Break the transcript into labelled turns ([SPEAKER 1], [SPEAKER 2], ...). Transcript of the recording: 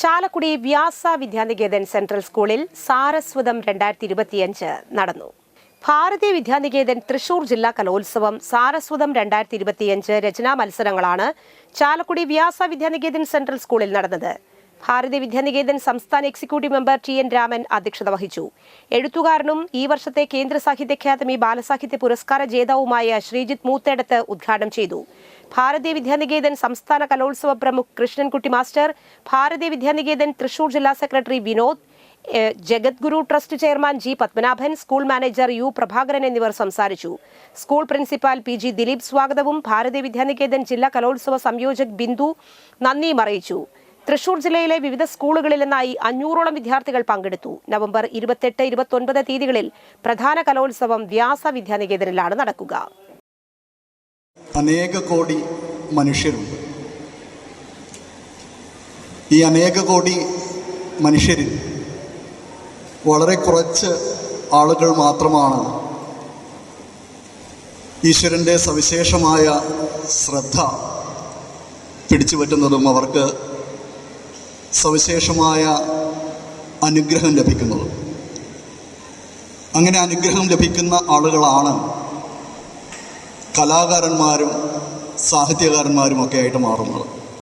[SPEAKER 1] ചാലക്കുടി വ്യാസ Vidya Niketan central സ്കൂളിൽ സാരസ്വതം രണ്ടായിരത്തി ഇരുപത്തിയഞ്ച് നടന്നു. ഭാരതീയ വിദ്യാനികേതൻ തൃശൂർ ജില്ലാ കലോത്സവം സാരസ്വതം രണ്ടായിരത്തി ഇരുപത്തിയഞ്ച് രചനാ മത്സരങ്ങളാണ് ചാലക്കുടി വ്യാസ വിദ്യാനികേതൻ സെൻട്രൽ സ്കൂളിൽ നടന്നത്. ഭാരതീയ വിദ്യാനികേതൻ സംസ്ഥാന executive member T N Raman അധ്യക്ഷത വഹിച്ചു. എഴുത്തുകാരനും ഈ വർഷത്തെ കേന്ദ്ര സാഹിത്യ അക്കാദമി ബാലസാഹിത്യ പുരസ്കാര ജേതാവുമായ ശ്രീജിത്ത് മൂത്തേടത്ത് ഉദ്ഘാടനം ചെയ്തു. ഭാരതീയ വിദ്യാനികേതൻ സംസ്ഥാന കലോത്സവ പ്രമുഖ് കൃഷ്ണൻകുട്ടി മാസ്റ്റർ ഭാരതീയ വിദ്യാനികേതൻ തൃശൂർ ജില്ലാ secretary Vinod Jagadguru trust chairman G Padmanabhan school manager U Prabhakaran എന്നിവർ സംസാരിച്ചു. School principal P G Dileep സ്വാഗതവും ഭാരതീയ വിദ്യാനികേതൻ ജില്ലാ കലോത്സവ സംയോജക് ബിന്ദു നന്ദിയും അറിയിച്ചു. തൃശൂർ ജില്ലയിലെ വിവിധ സ്കൂളുകളിൽ നിന്നായി അഞ്ഞൂറോളം വിദ്യാർത്ഥികൾ പങ്കെടുത്തു. നവംബർ ഇരുപത്തെട്ട് ഇരുപത്തൊൻപത് തീയതികളിൽ പ്രധാന കലോത്സവം വ്യാസ വിദ്യാനികേതനിലാണ് നടക്കുക.
[SPEAKER 2] അനേക കോടി മനുഷ്യരുണ്ട്. ഈ അനേക കോടി മനുഷ്യരിൽ വളരെ കുറച്ച് ആളുകൾ മാത്രമാണ് ഈശ്വരന്റെ സവിശേഷമായ ശ്രദ്ധ പിടിച്ചു പറ്റുന്നതും അവർക്ക് സവിശേഷമായ അനുഗ്രഹം ലഭിക്കുന്നത്. അങ്ങനെ അനുഗ്രഹം ലഭിക്കുന്ന ആളുകളാണ് കലാകാരന്മാരും സാഹിത്യകാരന്മാരും ഒക്കെ ആയിട്ട് മാറുന്നത്.